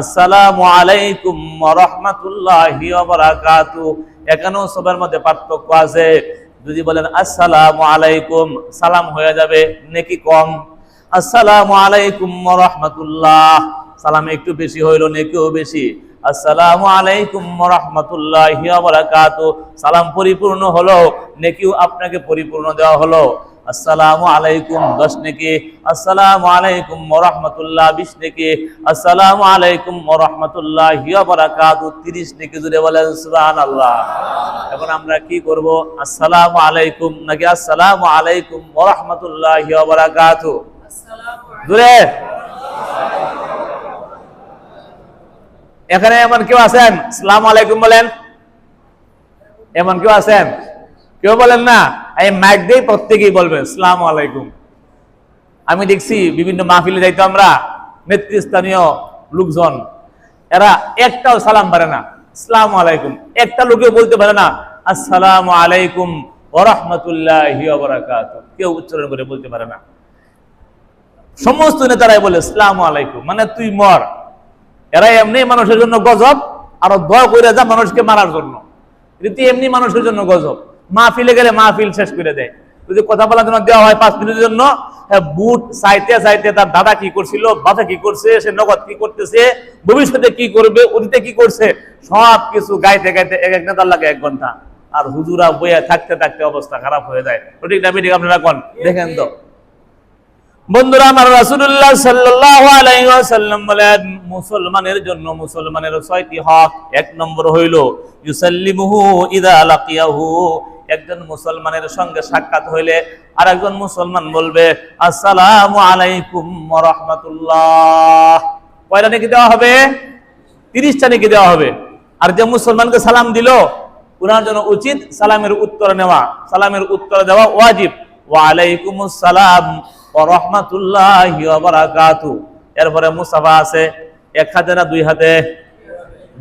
আসসালামু আলাইকুম রহমতুল্লাহি এখানেও সবার মধ্যে পার্থক্য আছে। যদি বলেন আসসালামু আলাইকুম, সালাম হয়ে যাবে, নেকি কম। আসসালামু আলাইকুম রহমতুল্লাহ সালাম একটু বেশি হইল, নেকিও বেশি। আসসালামু আলাইকুম রহমতুল্লাহি সালাম পরিপূর্ণ হলো, নেকিও আপনাকে পরিপূর্ণ দেওয়া হলো। আসসালামু আলাইকুম দশ নেকি, আসসালামু আলাইকুম রহমতুল্লাহ বিশ নেকি, আসসালামু আলাইকুম রহমতুল্লাহ বারাকাতু তিরিশ নেকি জুড়ে বলেন সুবহান আল্লাহ এখন আমরা কি করব? আসসালামু আলাইকুম নাকি আসসালামু আলাইকুম রহমতুল্লাহ বারাকাতু? জুড়ে। এখানে এমন কেউ আছেন? সালাম আলাইকুম বলেন। এমন কেউ আছেন? কেউ বলেন না? এই মাইক দিয়ে প্রত্যেকেই বলবে সালাম আলাইকুম। আমি দেখছি বিভিন্ন মাহফিলে যাইতো আমরা, নেতৃস্থানীয় লোকজন। এরা একটাও সালাম পারে না। সালাম আলাইকুম। একটা লোকেও বলতে পারে না, আসসালামু আলাইকুম ওরহমতুল্লাহি কেউ উচ্চারণ করে বলতে পারে না। সমস্ত নেতারাই বলে, সালাম আলাইকুম। মানে তুই মর। এরা এমনি মানুষের জন্য গজব, আর দয়া করে যা মানুষকে মারার জন্য। রীতি এমনি মানুষের জন্য গজব। মাহফিলে গেলে মাহফিল শেষ করে দেয়। যদি কথা বলার জন্য দেওয়া হয় পাঁচ মিনিটের জন্য হ্যাঁ, বুট চাইতে চাইতে তার দাদা কি করছিল বাবা কি করছে সে নগদ কি করতেছে ভবিষ্যতে কি করবে অতীতে কি করছে সব কিছু গাইতে গাইতে এক এক নেতার লাগে এক ঘণ্টা। আর হুজুরা বইয়া থাকতে থাকতে অবস্থা খারাপ হয়ে যায়। ওটি না বেটি আপনারা কোন? দেখেন তো। বন্ধুরা আমার আলাইহি ওয়াসাল্লাম বলেন মুসলমানের জন্য মুসলমানের ছয়টি হক এক নম্বর হইল ইউসাল্লিমুহু ইদা লাকিয়াহু একজন মুসলমানের সঙ্গে সাক্ষাৎ হইলে আর একজন মুসলমান বলবে, আসসালামু আলাইকুম রাহমাতুল্লাহ। কয়টা নাকি দেওয়া হবে? তিরিশটা নাকি দেওয়া হবে। আর যে মুসলমানকে সালাম দিল ওনার জন্য উচিত সালামের উত্তর নেওয়া। সালামের উত্তর দেওয়া ওয়াজিব। ওয়া আলাইকুমুস সালাম ও রহমাতুল্লাহি এরপরে মুসাফা আছে, এক হাতে না দুই হাতে?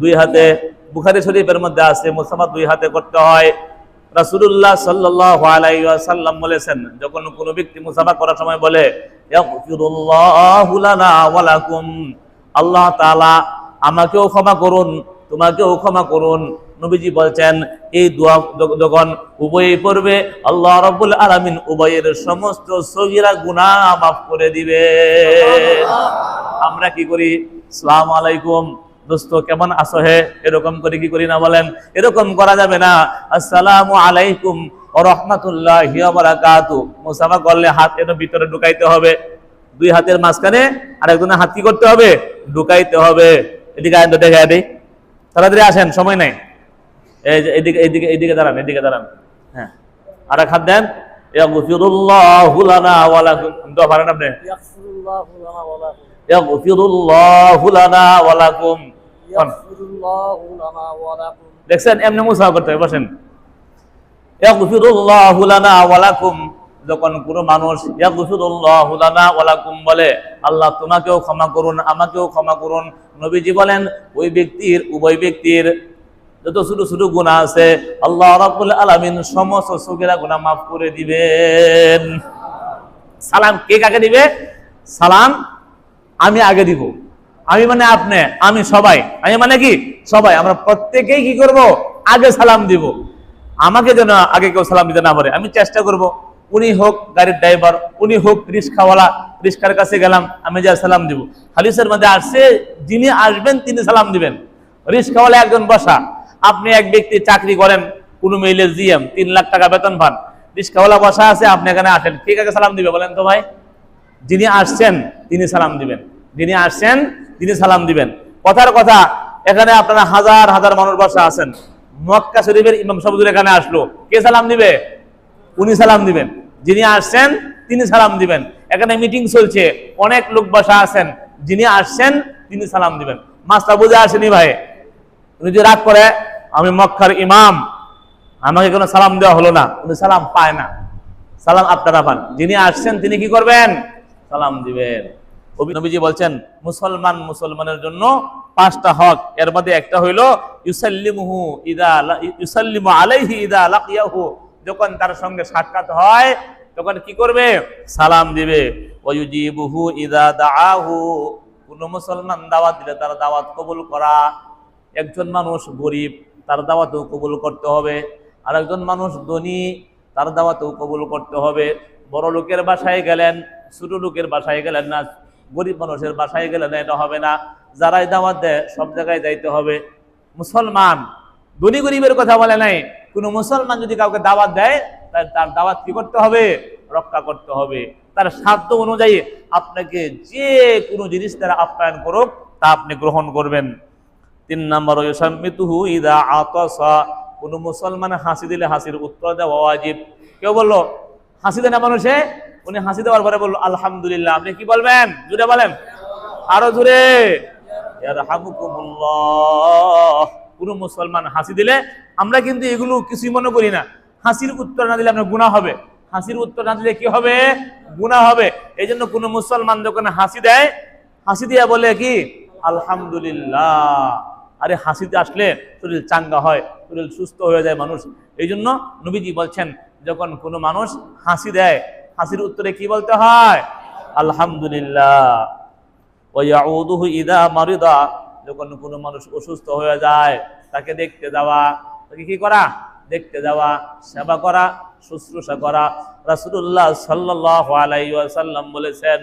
দুই হাতে। বুখারী শরীফের মধ্যে আছে মুসাফা দুই হাতে করতে হয়। রাসূলুল্লাহ সাল্লাল্লাহু আলাইহি ওয়াসাল্লাম বলেছেন যখন কোনো ব্যক্তি মুসাফা করার সময় বলে আল্লাহ তাআলা আমাকেও ক্ষমা করুন তোমাকেও ক্ষমা করুন। নবীজি বলছেন এই দোয়া যখন উভয়ই পড়বে আল্লাহ রাব্বুল আলামিন উভয়ের সমস্ত সগীরা গুনাহ মাফ করে দিবে। আমরা কি করি? সালাম আলাইকুম। দোস্ত কেমন আছো হে? এরকম করে কি করি না বলেন? এরকম করা যাবে না। আসসালামু আলাইকুম ও রহমাতুল্লাহ বারাকাতু। করলে হাত এর ভিতরে ঢুকাইতে হবে। দুই হাতের মাঝখানে আর আরেকজনের হাত কি করতে হবে? ঢুকাইতে হবে। এদিকে আয়ন দেখে আদি তাড়াতাড়ি আসেন সময় নাই। এই যে এদিকে এদিকে এদিকে দাঁড়ান এদিকে দাঁড়ান। হ্যাঁ। আর এক হাত দেন। ইয়াগফিরুল্লাহু লানা ওয়া লাকুম। দোয়া পারেন আপনি। ইয়াগফিরুল্লাহু দেখছেন এমনি মুসা করতে বসেন যখন কোনো মানুষ বলে আল্লাহ তোমাকেও ক্ষমা করুন আমাকেও ক্ষমা করুন নবীজি বলেন ওই ব্যক্তির উভয় ব্যক্তির যত ছোট ছোট গুণা আছে আল্লাহ রাবুল আলমিন সমস্ত সুখেরা গুণা মাফ করে দিবেন সালাম কে কাকে দিবে? সালাম আমি আগে দিব। আমি মানে আপনি, আমি সবাই। আমি মানে কি? সবাই। আমরা প্রত্যেকেই কি করব? আগে সালাম দিব। আমাকে যেন আগে কেউ সালাম দিতে না পারে, আমি চেষ্টা করব। উনি হোক গাড়ির ড্রাইভার, উনি হোক রিক্সাওয়ালা, রিক্সার কাছে গেলাম, আমি যা সালাম দিব। হালিসের মধ্যে আসছে যিনি আসবেন তিনি সালাম দিবেন। রিক্সাওয়ালা একজন বসা, আপনি এক ব্যক্তি চাকরি করেন, কোনো মেইলের জিএম, তিন লাখ টাকা বেতন পান। রিক্সাওয়ালা বসা আছে, আপনি এখানে আসেন। কে কাকে সালাম দিবে, বলেন তো ভাই। যিনি আসছেন, তিনি সালাম দিবেন। যিনি আসছেন তিনি সালাম দিবেন। কথার কথা, এখানে আপনারা হাজার হাজার মানুষ বসা আছেন। মক্কা শরীফের ইমাম সাহুদুর এখানে আসলো। কে সালাম দিবে? উনি সালাম দিবেন। যিনি আসছেন, তিনি সালাম দিবেন। এখানে মিটিং চলছে। অনেক লোক বসা আছেন। যিনি আসছেন, তিনি সালাম দিবেন। মাস্টার বুঝে আসেনি ভাই। উনি যদি রাগ করে, আমি মক্কার ইমাম, আমাকে কোনো সালাম দেওয়া হলো না। উনি সালাম পায় না। সালাম আপনারা পান। যিনি আসছেন, তিনি কি করবেন? সালাম দিবেন। নবীজি বলছেন, মুসলমান মুসলমানের জন্য পাঁচটা হক। এর মধ্যে একটা হইল, ইউসাল্লিমুহু ইদা ইউসাল্লিমু আলাইহি ইদা লাকিয়াহু। যখন তার সঙ্গে সাক্ষাৎ হয়, তখন কি করবে? সালাম দিবে। ওয়ুজিবুহু ইদা দাআহু। কোনো মুসলমান দাওয়াত দিলে তার দাওয়াত কবুল করা। একজন মানুষ গরিব, তার দাওয়াতও কবুল করতে হবে। আর একজন মানুষ ধনী, তার দাওয়াতও কবুল করতে হবে। বড় লোকের বাসায় গেলেন, ছোট লোকের বাসায় গেলেন না গরিব মানুষের বাসায় গেলে না, এটা হবে না। যারাই দাওয়াত দেয়, সব জায়গায় যাইতে হবে। মুসলমান, ধনী গরিবের কথা বলে নাই। কোনো মুসলমান যদি কাউকে দাওয়াত দেয় তার তার দাওয়াত কি করতে হবে? রক্ষা করতে হবে। তার সাধ্য অনুযায়ী আপনাকে যে কোনো জিনিস তারা আপ্যায়ন করুক, তা আপনি গ্রহণ করবেন। তিন নম্বর ইউসাম্মিতুহু ইদা আতাসা। কোন মুসলমান হাসি দিলে হাসির উত্তর দেওয়া ওয়াজিব। কেউ বলল, হাসি দেয় না মানুষে? উনি হাসি দেওয়ার পরে বলল, আলহামদুলিল্লাহ। আপনি কি বলবেন? জুড়ে বলেন। আরও জুড়ে কোন মুসলমান হাসি দিলে আমরা কিন্তু এগুলো কিছুই মনে করি না। হাসির উত্তর না দিলে আপনার গুণা হবে। হাসির উত্তর না দিলে কি হবে? গুণা হবে। এই জন্য কোনো মুসলমান যখন হাসি দেয়, হাসি দিয়া বলে কি? আলহামদুলিল্লাহ। আরে হাসিতে আসলে শরীর চাঙ্গা হয়, শরীর সুস্থ হয়ে যায় মানুষ। এই জন্য নবীজি বলছেন, যখন কোনো মানুষ হাসি দেয় হাসির উত্তরে কি বলতে হয়? আলহামদুলিল্লাহ। ইদা মারিদা। যখন কোনো মানুষ অসুস্থ হয়ে যায়, তাকে দেখতে যাওয়া, তাকে কি করা? দেখতে যাওয়া, সেবা করা, শুশ্রূষা করা। আলাইহি ওয়াসাল্লাম বলেছেন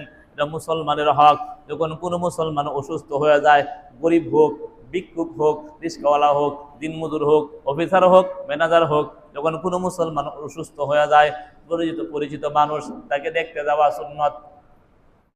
মুসলমানের হক। যখন কোনো মুসলমান অসুস্থ হয়ে যায়, গরিব হোক, ভিক্ষুক হোক, রিস্কাওয়ালা হোক, দিনমজুর হোক, অফিসার হোক, ম্যানেজার হোক যখন কোনো মুসলমান অসুস্থ হয়ে যায় পরিচিত পরিচিত মানুষ তাকে দেখতে যাওয়া সুন্নত।